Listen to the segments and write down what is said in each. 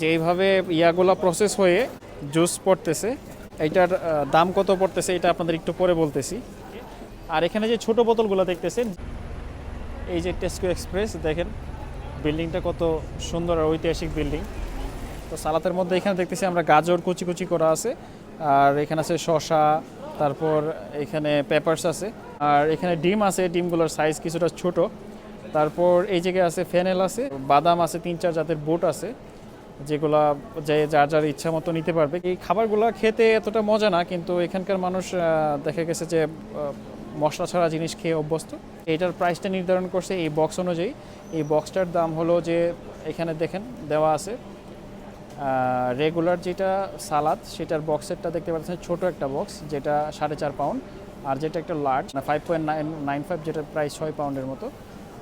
যে এইভাবে ইয়াগুলো প্রসেস হয়ে জুস পড়তেছে, এইটার দাম কত পড়তেছে এটা আপনাদের একটু পরে বলতেছি। আর এখানে যে ছোট বোতলগুলো দেখতেছেন, এই যে টেস্কো এক্সপ্রেস দেখেন, বিল্ডিংটা কত সুন্দর আর ঐতিহাসিক বিল্ডিং। তো সালাতের মধ্যে এখানে দেখতেছি আমরা গাজর কুচি কুচি করা আছে, আর এখানে আছে শসা, তারপর এখানে পেপারস আছে, আর এখানে ডিম আছে, ডিমগুলোর সাইজ কিছুটা ছোট। তারপর এই জায়গায় আছে ফেনেল আছে, বাদাম আছে, তিন চার জাতের বোট আছে। যেগুলা যে যার যার ইচ্ছা মতো নিতে পারবে। এই খাবারগুলো খেতে এতটা মজা না, কিন্তু এখানকার মানুষ দেখা গেছে যে মশলা ছাড়া জিনিস খেয়ে অভ্যস্ত। এইটার প্রাইসটা নির্ধারণ করছে এই বক্স অনুযায়ী। এই বক্সটার দাম হলো যে, এখানে দেখেন, দেওয়া আছে রেগুলার যেটা সালাদ, সেটার বক্সেরটা দেখতে পাচ্ছেন, ছোট একটা বক্স যেটা সাড়ে চার পাউন্ড আর যেটা একটা large five point nine nine five যেটা প্রায় ছয় পাউন্ডের মতো।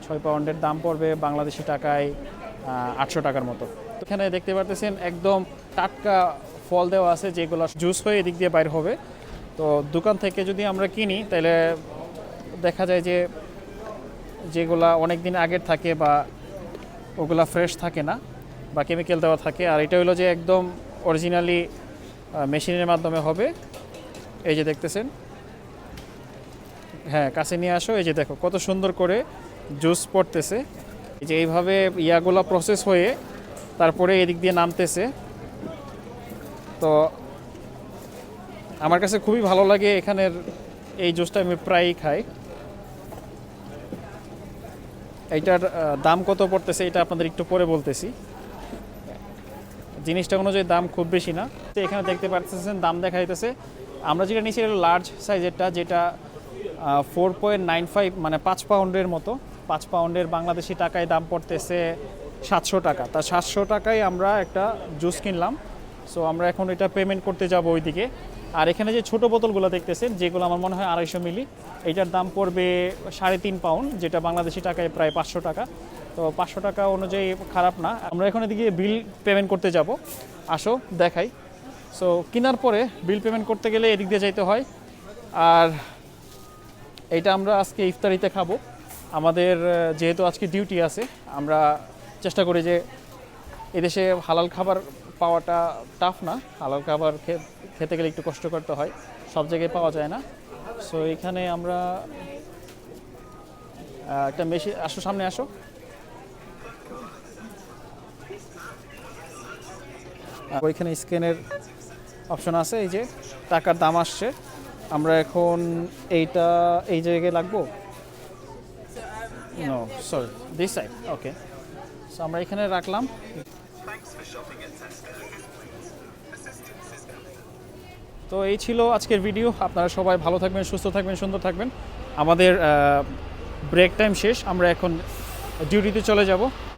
ছয় পাউন্ডের দাম পড়বে বাংলাদেশি টাকায় আটশো টাকার মতো। এখানে দেখতে পারতেছেন একদম টাটকা ফল দেওয়া আছে, যেগুলো জুস হয়ে এদিক দিয়ে বাইর হবে। তো দোকান থেকে যদি আমরা কিনি, তাহলে দেখা যায় যে যেগুলা অনেক দিন আগের থাকে বা ওগুলা ফ্রেশ থাকে না, বা কেমিক্যাল দেওয়া থাকে। আর এটা হলো যে একদম অরিজিনালি মেশিনের মাধ্যমে হবে। এই যে দেখতেছেন। হ্যাঁ কাছে নিয়ে আসো। এই যে দেখো, কত সুন্দর করে জুস পড়তেছে। যে এইভাবে ইয়াগুলা প্রসেস হয়ে তারপরে এদিক দিয়ে নামতেছে। তো আমার কাছে খুবই ভালো লাগে এখানের এই জুসটা আমি প্রায়ই খাই। এইটার দাম কত পড়তেছে এটা আপনাদের একটু পরে বলতেছি। জিনিসটা অনুযায়ী দাম খুব বেশি না। তো এখানে দেখতে পাচ্ছেন দাম দেখা যাইতেছে। আমরা যেটা নিয়েছি এটা লার্জ সাইজেরটা, যেটা ফোর পয়েন্ট নাইন ফাইভ মানে পাঁচ পাউন্ডের মতো। পাঁচ পাউন্ডের বাংলাদেশি টাকায় দাম পড়তেছে সাতশো টাকা। তা সাতশো টাকায় আমরা একটা জুস কিনলাম। সো আমরা এখন এটা পেমেন্ট করতে যাব ওইদিকে। আর এখানে যে ছোট বোতলগুলো দেখতেছেন, যেগুলো আমার মনে হয় আড়াইশো মিলি এইটার দাম পড়বে সাড়ে তিন পাউন্ড, যেটা বাংলাদেশি টাকায় প্রায় পাঁচশো টাকা। তো পাঁচশো টাকা অনুযায়ী খারাপ না। আমরা এখন এদিকে বিল পেমেন্ট করতে যাব। আসো, দেখাই। সো কেনার পরে বিল পেমেন্ট করতে গেলে এদিক দিয়ে যাইতে হয়। আর এইটা আমরা আজকে ইফতারিতে খাব। আমাদের যেহেতু আজকে ডিউটি আছে, আমরা চেষ্টা করি যে এদেশে হালাল খাবার পাওয়াটা টাফ না। হালাল খাবার খেতে গেলে একটু কষ্ট করতে হয়। সব জায়গায় পাওয়া যায় না। সো এখানে আমরা একটা মেশিন আসো সামনে আসো। ওইখানে স্ক্যানের অপশন আছে, এই যে টাকার দাম আসছে। আমরা এখন এইটা, এই জায়গায় লাগবো? No sorry this side okay so আমরা এখানে রাখলাম। তো এই ছিল আজকের ভিডিও। আপনারা সবাই ভালো থাকবেন, সুস্থ থাকবেন, সুন্দর থাকবেন। আমাদের ব্রেক টাইম শেষ। আমরা এখন ডিউটিতে চলে যাব।